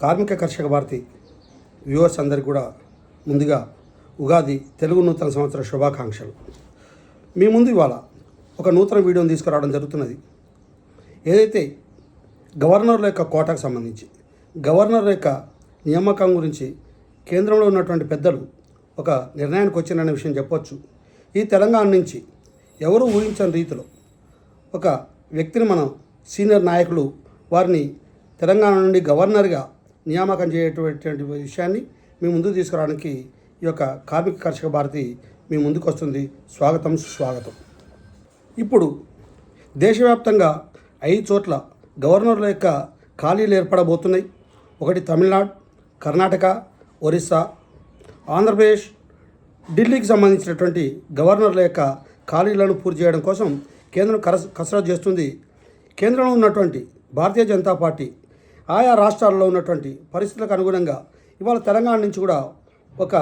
కార్మిక కర్షక భారతి వ్యూవర్స్ అందరికీ కూడా ముందుగా ఉగాది తెలుగు నూతన సంవత్సర శుభాకాంక్షలు. మీ ముందు ఇవాళ ఒక నూతన వీడియోని తీసుకురావడం జరుగుతున్నది. ఏదైతే గవర్నర్ల యొక్క కోటాకు సంబంధించి గవర్నర్ యొక్క నియామకం గురించి కేంద్రంలో ఉన్నటువంటి పెద్దలు ఒక నిర్ణయానికి వచ్చిననే విషయం చెప్పొచ్చు. ఈ తెలంగాణ నుంచి ఎవరు ఊహించని రీతిలో ఒక వ్యక్తిని మనం సీనియర్ నాయకులు వారిని తెలంగాణ నుండి గవర్నర్గా నియామకం చేయటువంటి విషయాన్ని మీ ముందుకు తీసుకురావడానికి ఈ యొక్క కార్మిక కర్షక భారతి మీ ముందుకు వస్తుంది. స్వాగతం సుస్వాగతం. ఇప్పుడు దేశవ్యాప్తంగా ఐదు చోట్ల గవర్నర్ల యొక్క ఖాళీలు ఏర్పడబోతున్నాయి. ఒకటి తమిళనాడు కర్ణాటక ఒరిస్సా ఆంధ్రప్రదేశ్ ఢిల్లీకి సంబంధించినటువంటి గవర్నర్ల యొక్క ఖాళీలను పూర్తి చేయడం కోసం కేంద్రం కరస్ కసరత్తు చేస్తుంది. కేంద్రంలో ఉన్నటువంటి భారతీయ జనతా పార్టీ ఆయా రాష్ట్రాల్లో ఉన్నటువంటి పరిస్థితులకు అనుగుణంగా ఇవాళ తెలంగాణ నుంచి కూడా ఒక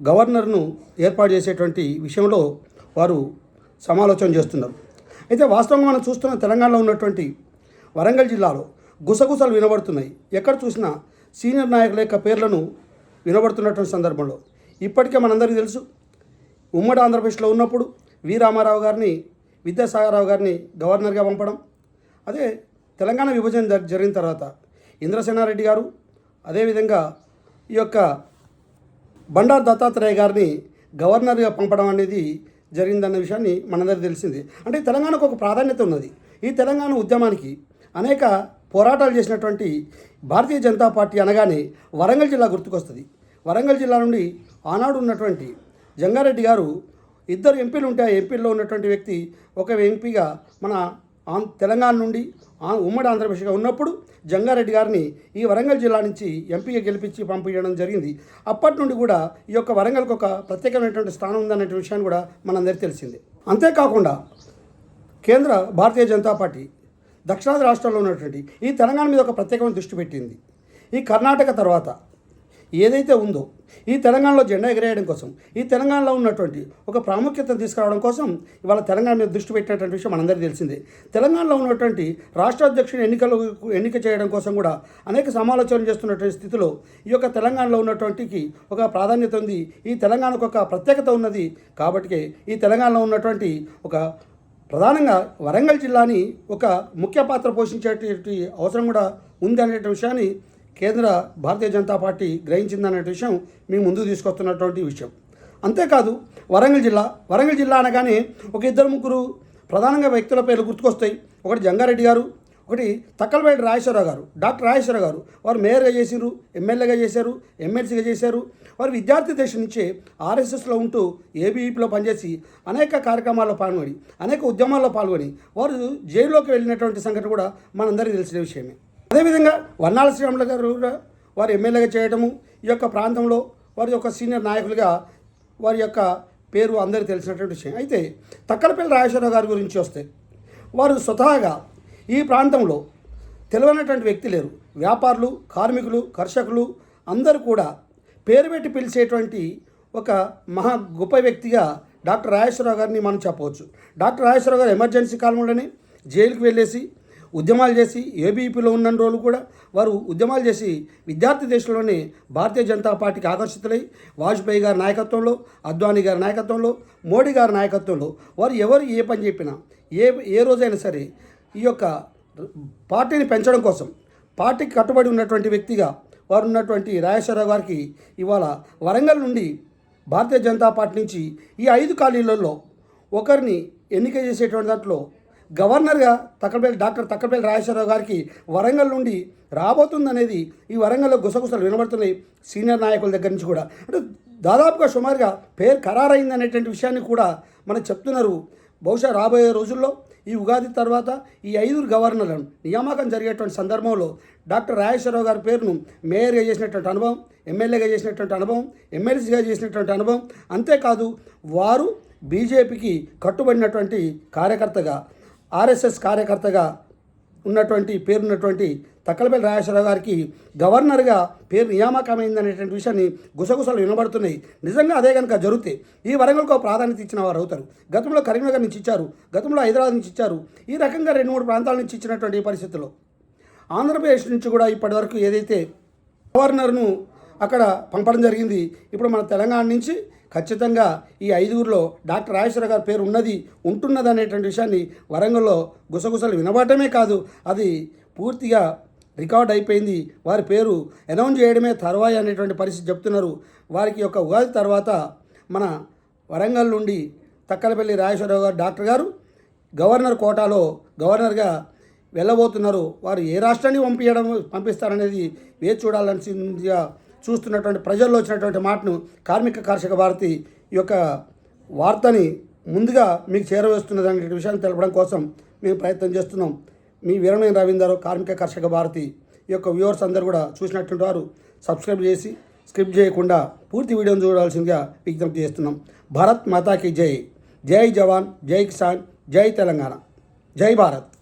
గవర్నర్ను ఏర్పాటు చేసేటువంటి విషయంలో వారు సమాలోచన చేస్తున్నారు. అయితే వాస్తవంగా మనం చూస్తున్న తెలంగాణలో ఉన్నటువంటి వరంగల్ జిల్లాలో గుసగుసలు వినబడుతున్నాయి. ఎక్కడ చూసినా సీనియర్ నాయకుల యొక్క పేర్లను వినబడుతున్నటువంటి సందర్భంలో. ఇప్పటికే మనందరికీ తెలుసు ఉమ్మడి ఆంధ్రప్రదేశ్లో ఉన్నప్పుడు వి రామారావు గారిని విద్యాసాగరరావు గారిని గవర్నర్గా పంపడం. అదే తెలంగాణ విభజన జరిగిన తర్వాత ఇంద్రసేనారెడ్డి గారు అదేవిధంగా ఈ యొక్క బండారు దత్తాత్రేయ గారిని గవర్నర్గా పంపడం అనేది జరిగిందన్న విషయాన్ని మనందరికీ తెలిసింది. అంటే తెలంగాణకు ఒక ప్రాధాన్యత ఉన్నది. ఈ తెలంగాణ ఉద్యమానికి అనేక పోరాటాలు చేసినటువంటి భారతీయ జనతా పార్టీ అనగానే వరంగల్ జిల్లా గుర్తుకొస్తుంది. వరంగల్ జిల్లా నుండి ఆనాడు ఉన్నటువంటి జంగారెడ్డి గారు ఇద్దరు ఎంపీలు ఉంటే ఆ ఎంపీల్లో ఉన్నటువంటి వ్యక్తి ఒక ఎంపీగా మన తెలంగాణ నుండి ఆ- ఉమ్మడి ఆంధ్రప్రదేశ్గా ఉన్నప్పుడు జంగారెడ్డి గారిని ఈ వరంగల్ జిల్లా నుంచి ఎంపీగా గెలిపించి పంపించడం జరిగింది. అప్పటి నుండి కూడా ఈ యొక్క వరంగల్కి ఒక ప్రత్యేకమైనటువంటి స్థానం ఉందనే విషయాన్ని కూడా మనందరికీ తెలిసిందే. అంతేకాకుండా కేంద్ర భారతీయ జనతా పార్టీ దక్షిణాది రాష్ట్రాల్లో ఉన్నటువంటి ఈ తెలంగాణ మీద ఒక ప్రత్యేకమైన దృష్టి పెట్టింది. ఈ కర్ణాటక తర్వాత ఏదైతే ఉందో ఈ తెలంగాణలో జెండా ఎగరేయడం కోసం ఈ తెలంగాణలో ఉన్నటువంటి ఒక ప్రాముఖ్యతను తీసుకురావడం కోసం ఇవాళ తెలంగాణ మీద దృష్టి పెట్టినటువంటి విషయం మనందరికీ తెలిసిందే. తెలంగాణలో ఉన్నటువంటి రాష్ట్ర అధ్యక్షుని ఎన్నికలు ఎన్నిక చేయడం కోసం కూడా అనేక సమాలోచనలు చేస్తున్నటువంటి స్థితిలో ఈ యొక్క తెలంగాణలో ఉన్నటువంటికి ఒక ప్రాధాన్యత ఉంది. ఈ తెలంగాణకు ఒక ప్రత్యేకత ఉన్నది. కాబట్టి ఈ తెలంగాణలో ఉన్నటువంటి ఒక ప్రధానంగా వరంగల్ జిల్లాని ఒక ముఖ్య పాత్ర పోషించేటువంటి అవసరం కూడా ఉంది అనేటువంటి విషయాన్ని కేంద్ర భారతీయ జనతా పార్టీ గ్రహించిందనే విషయం మేము ముందుకు తీసుకొస్తున్నటువంటి విషయం. అంతేకాదు వరంగల్ జిల్లా వరంగల్ జిల్లా అనగానే ఒక ఇద్దరు ముగ్గురు ప్రధానంగా వ్యక్తుల పేర్లు గుర్తుకొస్తాయి. ఒకటి జంగారెడ్డి గారు ఒకటి తక్కలపేట రాజేశ్వరరావు గారు. డాక్టర్ రాజేశ్వరరావు గారు. వారు మేయర్గా చేశారు ఎమ్మెల్యేగా చేశారు ఎమ్మెల్సీగా చేశారు. వారు విద్యార్థి దశ నుంచే ఆర్ఎస్ఎస్లో ఉంటూ ఏబీఈపీలో పనిచేసి అనేక కార్యక్రమాల్లో పాల్గొని అనేక ఉద్యమాల్లో పాల్గొని వారు జైల్లోకి వెళ్ళినటువంటి సంఘటన కూడా మనందరికీ తెలిసిన విషయమే. అదేవిధంగా వర్ణాల శ్రీరాములు గారు వారు ఎమ్మెల్యేగా చేయడము ఈ యొక్క ప్రాంతంలో వారి యొక్క సీనియర్ నాయకులుగా వారి యొక్క పేరు అందరికి తెలిసినటువంటి విషయం. అయితే తక్కలపల్లి రాజేశ్వరరావు గారి గురించి వస్తే వారు స్వతహాగా ఈ ప్రాంతంలో తెలివైనటువంటి వ్యక్తి లేరు. వ్యాపారులు కార్మికులు కర్షకులు అందరూ కూడా పేరు పెట్టి పిలిచేటువంటి ఒక మహా గొప్ప వ్యక్తిగా డాక్టర్ రాజేశ్వరరావు గారిని మనం చెప్పవచ్చు. డాక్టర్ రాజేశ్వరరావు గారు ఎమర్జెన్సీ కాలంలోనే జైలుకి వెళ్ళేసి ఉద్యమాలు చేసి ఏబీపీలో ఉన్న రోజులు కూడా వారు ఉద్యమాలు చేసి విద్యార్థి దేశంలోనే భారతీయ జనతా పార్టీకి ఆకర్షితులై వాజ్పేయి గారి నాయకత్వంలో అద్వానీ గారి నాయకత్వంలో మోడీ గారి నాయకత్వంలో వారు ఎవరు ఏ పని చెప్పినా ఏ ఏ రోజైనా సరే ఈ యొక్క పార్టీని పెంచడం కోసం పార్టీకి కట్టుబడి ఉన్నటువంటి వ్యక్తిగా వారు ఉన్నటువంటి రాజేశ్వరరావు గారికి ఇవాళ వరంగల్ నుండి భారతీయ జనతా పార్టీ నుంచి ఈ ఐదు ఖాళీలలో ఒకరిని ఎన్నిక చేసేటువంటి దాంట్లో గవర్నర్గా తక్కపల్లి డాక్టర్ తక్కపల్లి రాజేశ్వరరావు గారికి వరంగల్ నుండి రాబోతుందనేది ఈ వరంగల్లో గుసగుసలు వినబడుతున్నాయి సీనియర్ నాయకుల దగ్గర నుంచి కూడా. అంటే దాదాపుగా సుమారుగా పేరు ఖరారైంది అనేటువంటి విషయాన్ని కూడా మనకు చెప్తున్నారు. బహుశా రాబోయే రోజుల్లో ఈ ఉగాది తర్వాత ఈ ఐదుగురు గవర్నర్లను నియామకం జరిగేటువంటి సందర్భంలో డాక్టర్ రాజేశ్వరరావు గారి పేరును మేయర్గా చేసినటువంటి అనుభవం ఎమ్మెల్యేగా చేసినటువంటి అనుభవం ఎమ్మెల్సీగా చేసినటువంటి అనుభవం అంతేకాదు వారు బీజేపీకి కట్టుబడినటువంటి కార్యకర్తగా ఆర్ఎస్ఎస్ కార్యకర్తగా ఉన్నటువంటి పేరున్నటువంటి తక్కలపల్లి రాజేశ్వరరావు గారికి గవర్నర్గా పేరు నియామకమైందనేటువంటి విషయాన్ని గుసగుసలు వినబడుతున్నాయి. నిజంగా అదే కనుక జరిగితే ఈ వరంగల్కు ఒక ప్రాధాన్యత ఇచ్చిన వారు అవుతారు. గతంలో కరీంనగర్ నుంచి ఇచ్చారు గతంలో హైదరాబాద్ నుంచి ఇచ్చారు ఈ రకంగా రెండు మూడు ప్రాంతాల నుంచి ఇచ్చినటువంటి పరిస్థితుల్లో ఆంధ్రప్రదేశ్ నుంచి కూడా ఇప్పటివరకు ఏదైతే గవర్నర్ను అక్కడ పంపడం జరిగింది ఇప్పుడు మన తెలంగాణ నుంచి ఖచ్చితంగా ఈ ఐదుగురిలో డాక్టర్ రాజేశ్వర గారి పేరు ఉన్నది ఉంటున్నది అనేటువంటి విషయాన్ని వరంగల్లో గుసగుసలు వినబడటమే కాదు అది పూర్తిగా రికార్డ్ అయిపోయింది. వారి పేరు అనౌన్స్ చేయడమే తర్వాయి అనేటువంటి పరిస్థితి చెప్తున్నారు. వారికి యొక్క ఉగాది తర్వాత మన వరంగల్ నుండి తక్కలపల్లి రాజేశ్వరరావు గారు డాక్టర్ గారు గవర్నర్ కోటాలో గవర్నర్గా వెళ్ళబోతున్నారు. వారు ఏ రాష్ట్రాన్ని పంపించడం పంపిస్తారనేది వేచి చూడాలనిగా చూస్తున్నటువంటి ప్రజల్లో వచ్చినటువంటి మాటను కార్మిక కర్షక భారతి యొక్క వార్తని ముందుగా మీకు చేరవేస్తున్నది అనే విషయాన్ని తెలపడం కోసం మేము ప్రయత్నం చేస్తున్నాం. మీ వీరమైన రవీందర్ కార్మిక కర్షక భారతి ఈ యొక్క వ్యూవర్స్ అందరూ కూడా చూసినటువంటి వారు సబ్స్క్రైబ్ చేసి స్క్రిప్ట్ చేయకుండా పూర్తి వీడియోను చూడాల్సిందిగా విజ్ఞప్తి చేస్తున్నాం. భారత్ మాతాకి జై. జై జవాన్ జై కిసాన్ జై తెలంగాణ. జై భారత్.